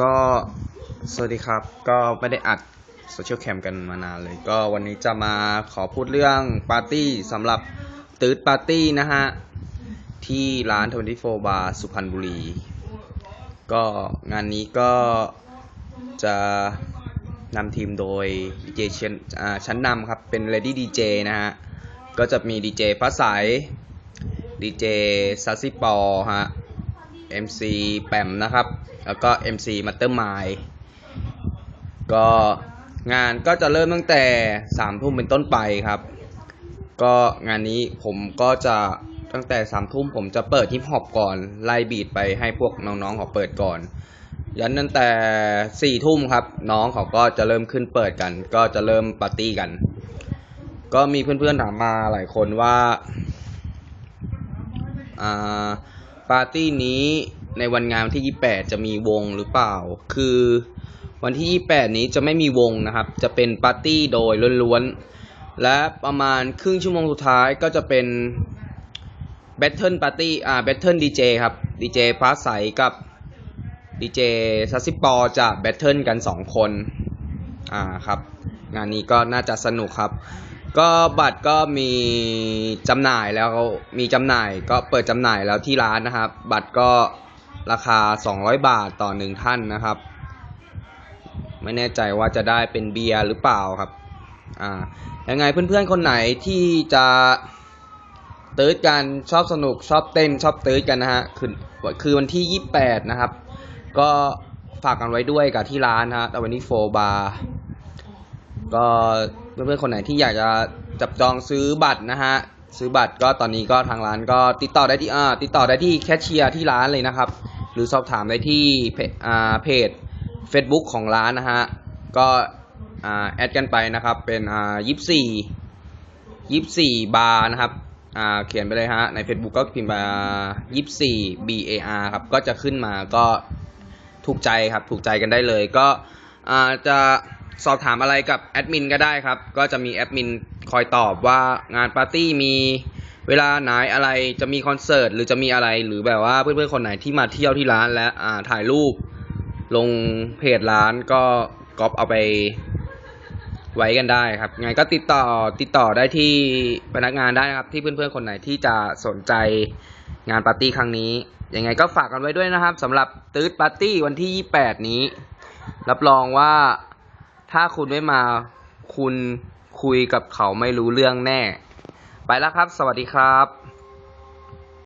ก็สวัสดีครับ ก็ไม่ได้อัดโซเชียลแคมกันมานานเลย ก็วันนี้จะมาขอพูดเรื่องปาร์ตี้สำหรับตืดปาร์ตี้นะฮะ ที่ร้าน 24 Bar สุพรรณบุรี ก็งานนี้ก็จะนำทีมโดยดีเจชั้นนำครับ เป็น Lady DJ นะฮะ ก็จะมีดีเจฟ้าใสดีเจซัสซี่ปอฮะ MC แปมนะครับ แล้วก็ MC มัตเตอร์ไมก็งานก็จะเริ่มตั้งแต่สามทุ่มเป็นต้นไปครับ ก็งานนี้ผมก็จะตั้งแต่สามทุ่มผมจะเปิดฮิปฮอปก่อน ไล่บีดไปให้พวกน้องๆเขาเปิดก่อน ยันตั้งแต่สี่ทุ่มครับ น้องเขาก็จะเริ่มขึ้นเปิดกัน ก็จะเริ่มปาร์ตี้กัน ก็มีเพื่อนๆถามมาหลายคนว่าอ่า ปาร์ตี้นี้ในวันงานที่ 28 จะมีวงหรือเปล่า คือวันที่ 28 นี้จะไม่มีวงนะครับ จะเป็นปาร์ตี้โดยล้วนๆ และประมาณครึ่งชั่วโมงสุดท้ายก็จะเป็นแบทเทิลปาร์ตี้ อ่า แบทเทิลดีเจครับ ดีเจฟ้าใสกับดีเจซัสซิปอจะแบทเทิลกัน 2 คน อ่า ครับ งานนี้ก็น่าจะสนุกครับ ก็บัตรก็มีจำหน่ายแล้วมีจำหน่ายก็เปิดจำหน่ายแล้วที่ร้านนะครับ บัตรก็ราคา 200 บาทต่อหนึ่งท่านนะครับ ไม่แน่ใจว่าจะได้เป็นเบียร์หรือเปล่าครับอ่ายังไงเพื่อนๆคนไหนที่จะเติร์ดกันชอบสนุกชอบเต้นชอบเติร์ดกันนะฮะคือคือวันที่ 28 นะครับ ก็ฝากกันไว้ด้วยกับที่ร้านนะฮะวันนี้โฟบาร์ ก็เพื่อนๆคนไหนที่อยากจะจับจองซื้อบัตรนะฮะซื้อบัตรก็ตอนนี้ก็ทางร้านก็ติดต่อได้ที่อ่าติดต่อได้ที่แคชเชียร์ที่ร้านเลยนะครับ หรือสอบถามได้ที่เพจอ่าเพจ Facebook ของร้านนะฮะก็อ่าแอดกันไปนะครับเป็นอ่ายี่สี่ยี่สี่บาร์นะครับอ่าเขียนไปเลยฮะใน Facebook ก็พิมพ์มายี่สี่ B A R ครับก็จะขึ้นมาก็ถูกใจครับถูกใจกันได้เลยก็อ่าจะ สอบถามอะไรกับแอดมินก็ได้ครับ ก็จะมีแอดมินคอยตอบว่างานปาร์ตี้มีเวลาไหนอะไรจะมีคอนเสิร์ตหรือจะมีอะไรหรือแบบว่าเพื่อนๆคนไหนที่มาเที่ยวที่ร้านและอ่าถ่ายรูป ลงเพจร้านก็ก๊อปเอาไปไว้กันได้ครับไงก็ติดต่อติดต่อได้ที่พนักงานได้นะครับ ที่เพื่อนๆคนไหนที่จะสนใจงานปาร์ตี้ครั้งนี้ยังไงก็ฝากกันไว้ด้วยนะครับสำหรับตืดปาร์ตี้วันที่ 28 นี้ รับรองว่า ถ้าคุณไม่มาคุณคุยกับเขาไม่รู้เรื่องแน่ ไปแล้วครับ สวัสดีครับ